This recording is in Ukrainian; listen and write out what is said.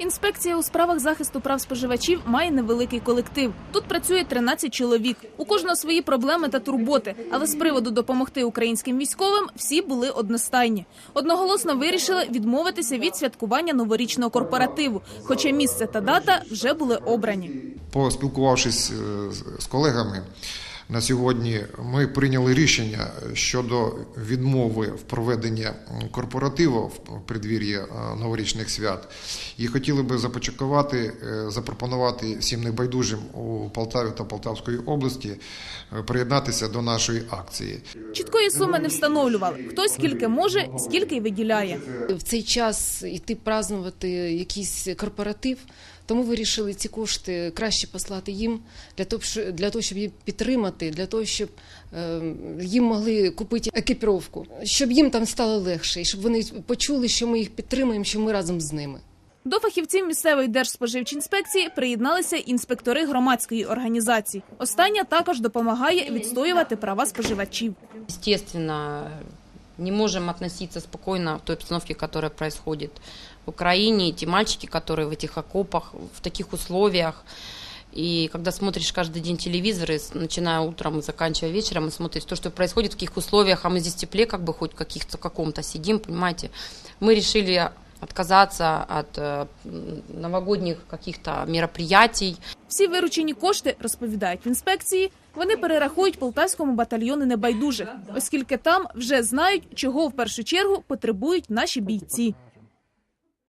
Інспекція у справах захисту прав споживачів має невеликий колектив. Тут працює 13 чоловік. У кожного свої проблеми та турботи. Але з приводу допомогти українським військовим всі були одностайні. Одноголосно вирішили відмовитися від святкування новорічного корпоративу, хоча місце та дата вже були обрані. Поспілкувавшись е, з- з колегами на сьогодні, ми прийняли рішення щодо відмови в проведенні корпоративу в преддвір'ї е, новорічних свят. І хотіли би започаткувати, е, запропонувати всім небайдужим у Полтаві та Полтавської області е, приєднатися до нашої акції. Чіткої суми не встановлювали. Хто скільки може, стільки й виділяє. в цей час йти празднувати якийсь корпоратив. Тому вирішили ці кошти краще послати їм для того, щоб, для того, щоб їх підтримати, для того, щоб е, їм могли купити екіпіровку, щоб їм там стало легше, і щоб вони почули, що ми їх підтримуємо, що ми разом з ними. До фахівців місцевої держспоживчінспекції приєдналися інспектори громадської організації. Остання також допомагає відстоювати права споживачів. Естественно, не можем относиться спокойно к той обстановке, которая происходит в Украине. Эти мальчики, которые в этих окопах, в таких условиях. И когда смотришь каждый день телевизор, и с- начиная утром и заканчивая вечером, и смотришь то, что происходит в каких условиях, а мы здесь в тепле как бы хоть каких-то каком-то сидим, понимаете, мы решили отказаться от э, м, новогодних каких-то мероприятий, Всі виручені кошти розповідають в інспекції. Вони перерахують полтавському батальйону небайдужих, оскільки там вже знають, чого в першу чергу потребують наші бійці.